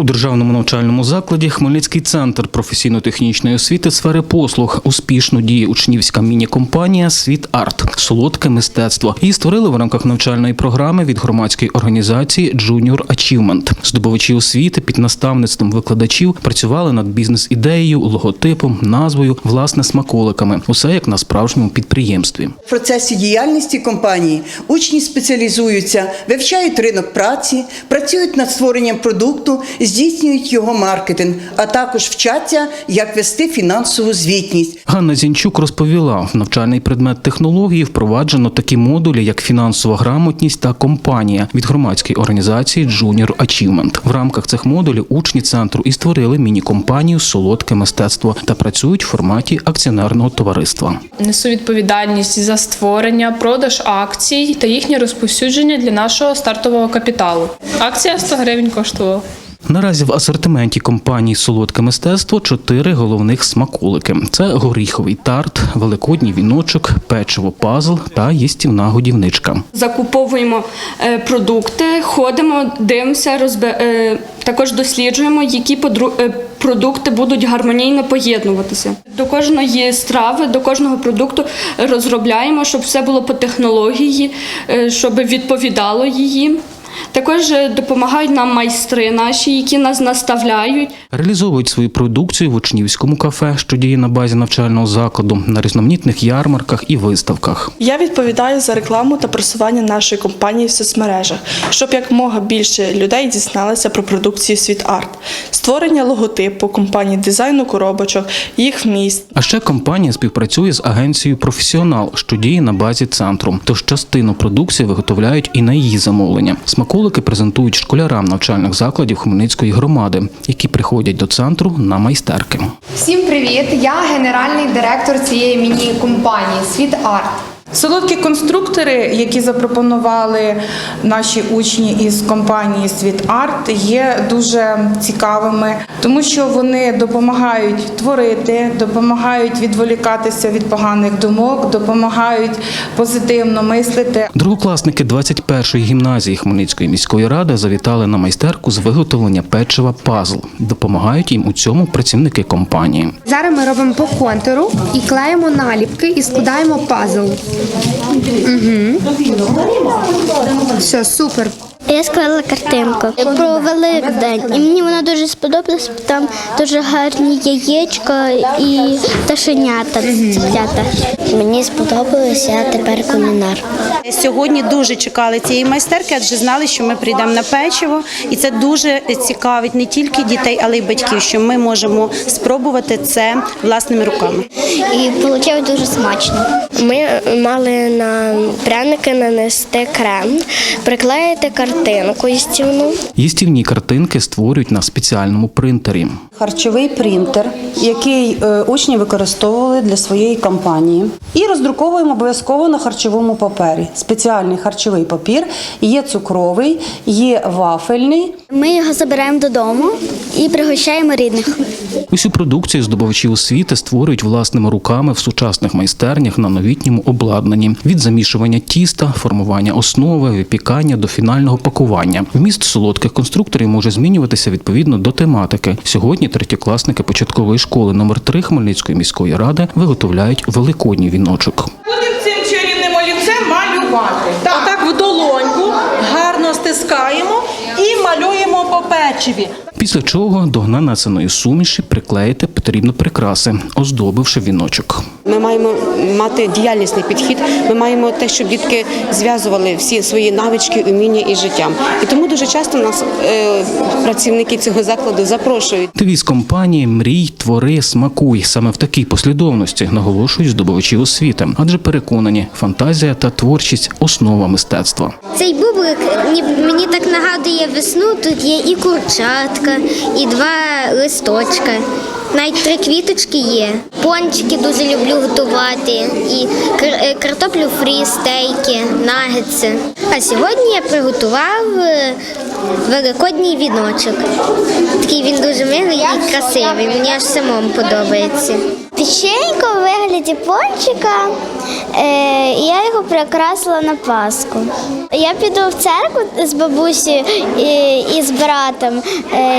У державному навчальному закладі Хмельницький центр професійно-технічної освіти сфери послуг успішно діє учнівська міні-компанія Світ Арт солодке мистецтво. Її створили в рамках навчальної програми від громадської організації Junior Achievement. Здобувачі освіти під наставництвом викладачів працювали над бізнес-ідеєю, логотипом, назвою, власне, смаколиками. Усе як на справжньому підприємстві. В процесі діяльності компанії учні спеціалізуються, вивчають ринок праці, працюють над створенням продукту, здійснюють його маркетинг, а також вчаться, як вести фінансову звітність. Ганна Зінчук розповіла, в навчальний предмет технології впроваджено такі модулі, як фінансова грамотність та компанія від громадської організації Junior Achievement. В рамках цих модулів учні центру і створили міні-компанію Солодке мистецтво та працюють в форматі акціонерного товариства. Несу відповідальність за створення, продаж акцій та їхнє розповсюдження для нашого стартового капіталу. Акція 100 гривень коштувала. Наразі в асортименті компанії Солодке мистецтво чотири головних смаколики: це горіховий тарт, великодній віночок, печиво пазл та їстівна годівничка. закуповуємо е, продукти, ходимо, дивимося, розбе... е, також досліджуємо, які е, продукти будуть гармонійно поєднуватися. До кожної страви, до кожного продукту розробляємо, щоб все було по технології, щоб відповідало її. Також е, допомагають нам майстри наші, які нас наставляють. Реалізовують свою продукцію в учнівському кафе, що діє на базі навчального закладу, на різноманітних ярмарках і виставках. Я відповідаю за рекламу та просування нашої компанії в соцмережах, щоб якмога більше людей дізналися про продукцію Світ Арт, створення логотипу компанії дизайну коробочок, їх вміст, А ще компанія співпрацює з агенцією Професіонал, що діє на базі центру. Тож частину продукції виготовляють і на її замовлення. Смаколики презентують школярам навчальних закладів Хмельницької громади, які приходять до центру на майстерки. Всім привіт! Я генеральний директор цієї міні-компанії Світ Арт. Солодкі конструктори, які запропонували наші учні із компанії Світ Арт, є дуже цікавими, тому що вони допомагають творити, допомагають відволікатися від поганих думок, допомагають позитивно мислити. Другокласники 21-ї гімназії Хмельницької міської ради завітали на майстерку з виготовлення печива пазл. Допомагають їм у цьому працівники компанії. Зараз ми робимо по контуру і клеїмо наліпки і складаємо пазл. Угу. Все, супер. Я склала картинку про Великдень, і мені вона дуже сподобалась. Там дуже гарні яєчка і пташенята, цеплята. Мені сподобалось, я тепер кулінар. Сьогодні дуже чекали цієї майстерки, адже знали, що ми прийдемо на печиво, і це дуже цікавить не тільки дітей, але й батьків, що ми можемо спробувати це власними руками. І вийшло дуже смачно. Ми мали на пряники нанести крем, приклеїти картинку їстівну. Їстівні картинки створюють на спеціальному принтері. Харчовий принтер, який е, учні використовували для своєї кампанії. І роздруковуємо обов'язково на харчовому папері. Спеціальний харчовий папір, є цукровий, є вафельний. Ми його забираємо додому і пригощаємо рідних. Усю продукцію здобувачі освіти створюють власними руками в сучасних майстернях на новітньому обладнанні від замішування тіста, формування основи, випікання до фінального пакування. Вміст солодких конструкторів може змінюватися відповідно до тематики. Сьогодні третєкласники початкової школи номер 3 Хмельницької міської ради виготовляють великодній віночок. Будемо цим чарівним олівцем малювати. Отак в долоньку гарно стискаємо і малюємо по печиві. Після чого до нанесеної суміші приклеїти потрібно прикраси, оздобивши віночок. Ми маємо мати діяльнісний підхід. Ми маємо те, щоб дітки зв'язували всі свої навички, уміння і життям. І тому дуже часто нас е, працівники цього закладу запрошують. Девіз компанії Мрій, твори, смакуй саме в такій послідовності наголошують здобувачі освіти, адже переконані, фантазія та творчість основа мистецтва. Цей бублик ні- мені так нагадує весну. Тут є і курчатка, і два листочка. Навіть три квіточки є. Пончики дуже люблю готувати. І е, картоплю фрі, стейки, нагетси. А сьогодні я приготував е, великодній віночок. Такий він дуже милий і красивий. Мені аж самому подобається. Печенько в вигляді пончика. Е, і я його прикрасила на Пасху. Я піду в церкву з бабусею і, з братом.